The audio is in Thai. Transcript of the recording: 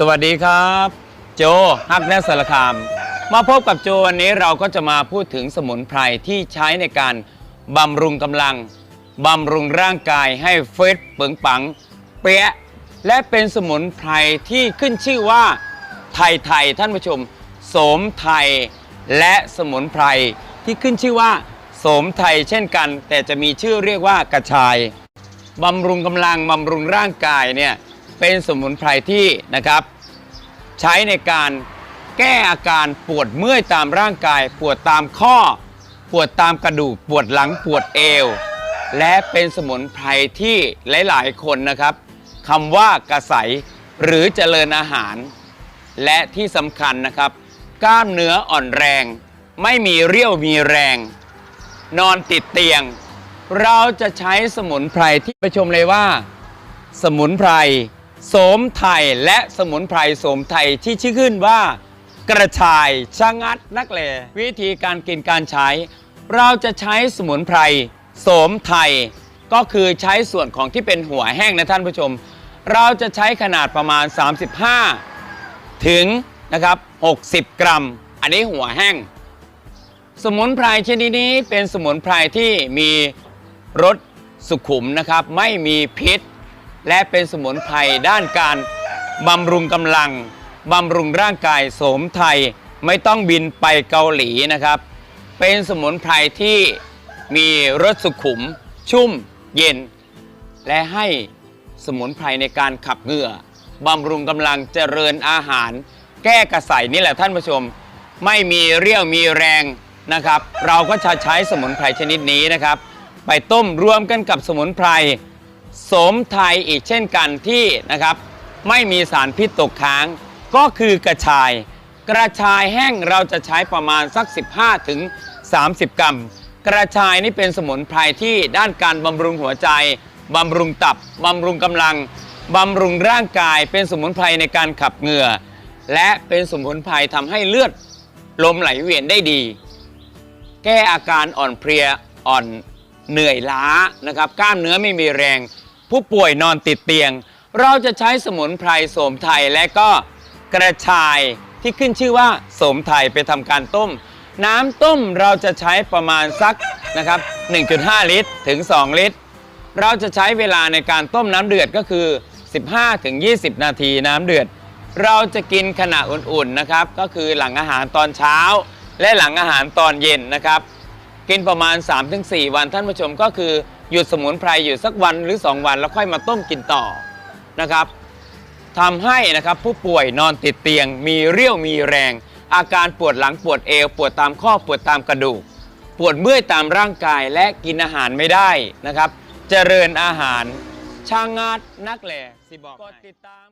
สวัสดีครับ โจฮักแนสารคาม มาพบกับโจวันนี้เราก็จะมาพูดถึงสมุนไพรที่ใช้ในการบำรุงกำลังบำรุงร่างกายให้เฟิตเปิงปัง เปี้ยะและเป็นสมุนไพรที่ขึ้นชื่อว่า ไทยไทยท่านผู้ชม โสมไทย และสมุนไพรที่ขึ้นชื่อว่า โสมไทยเช่นกัน แต่จะมีชื่อเรียกว่ากระชายบำรุงกำลังบำรุงร่างกายเนี่ย เป็นสมุนไพรที่นะครับ ใช้ในการแก้อาการปวดเมื่อยตามร่างกาย ปวดตามข้อ ปวดตามกระดูกปวดหลังปวดเอว และเป็นสมุนไพรที่หลาย ๆ คนนะครับคำว่ากระใสหรือเจริญอาหาร และที่สำคัญนะครับ กล้ามเนื้ออ่อนแรง ไม่มีเรี่ยวมีแรง นอนติดเตียง เราจะใช้สมุนไพรที่ไปชมเลยว่า สมุนไพร โสมไทยและสมุนไพรโสมไทยที่ชื่อขึ้นว่า กระชายชะงัดนักเลวิธีการกินการใช้ เราจะใช้สมุนไพรโสมไทย ก็คือใช้ส่วนของที่เป็นหัวแห้งนะท่านผู้ชม เราจะใช้ขนาดประมาณ 35 ถึงนะครับ 60 กรัม อันนี้หัวแห้ง สมุนไพรชนิดนี้เป็นสมุนไพรที่มีรสสุขุมนะครับ ไม่มีพิษ และเป็นสมุนไพรด้านการบำรุงกำลังบำรุงร่างกายโสมไทยไม่ต้องบินไปเกาหลีนะครับ เป็นสมุนไพรที่มีรสสุขุม ชุ่ม เย็น และให้สมุนไพรในการขับเหงื่อบำรุงกำลังเจริญอาหาร แก้กระใสนี่แหละท่านผู้ชม ไม่มีเรี่ยวมีแรงนะครับ เราก็จะใช้สมุนไพรชนิดนี้นะครับ ไปต้มรวมกันกับสมุนไพร สมไทยอีกเช่นกันที่นะครับ ไม่มีสารพิษตกค้าง ก็คือกระชาย กระชายแห้งเราจะใช้ประมาณสัก 15ถึง30 กรัม กระชายนี่เป็นสมุนไพรที่ด้านการบำรุงหัวใจบำรุงตับบำรุงกำลังบำรุงร่างกายเป็นสมุนไพรในการขับเหงื่อ และเป็นสมุนไพรทำให้เลือดลมไหลเวียนได้ดี แก้อาการอ่อนเพลียอ่อนเหนื่อยล้านะครับ กล้ามเนื้อไม่มีแรง ผู้ป่วยนอนติดเตียง เราจะใช้สมุนไพรโสมไทยและก็กระชายที่ขึ้นชื่อว่าโสมไทยไปทำการต้ม น้ำต้มเราจะใช้ประมาณสักนะครับ 1.5 ลิตรถึง 2 ลิตร เราจะใช้เวลาในการต้มน้ำเดือดก็คือ 15-20 นาทีน้ำเดือด เราจะกินขณะอุ่นๆนะครับ ก็คือหลังอาหารตอนเช้า และหลังอาหารตอนเย็นนะครับ กินประมาณ 3-4 วันท่านผู้ชมก็คือ หยุดสมุนไพรอยู่สักวันหรือ 2 วัน แล้วค่อยมาต้มกินต่อนะครับทำให้นะครับผู้ป่วยนอนติดเตียง มีเรี่ยวมีแรง อาการปวดหลังปวดเอว ปวดตามข้อปวดตามกระดูก ปวดเมื่อยตามร่างกายและกินอาหารไม่ได้นะครับ เจริญอาหารช่างงาดนักแหล่สิบอกกดติดตาม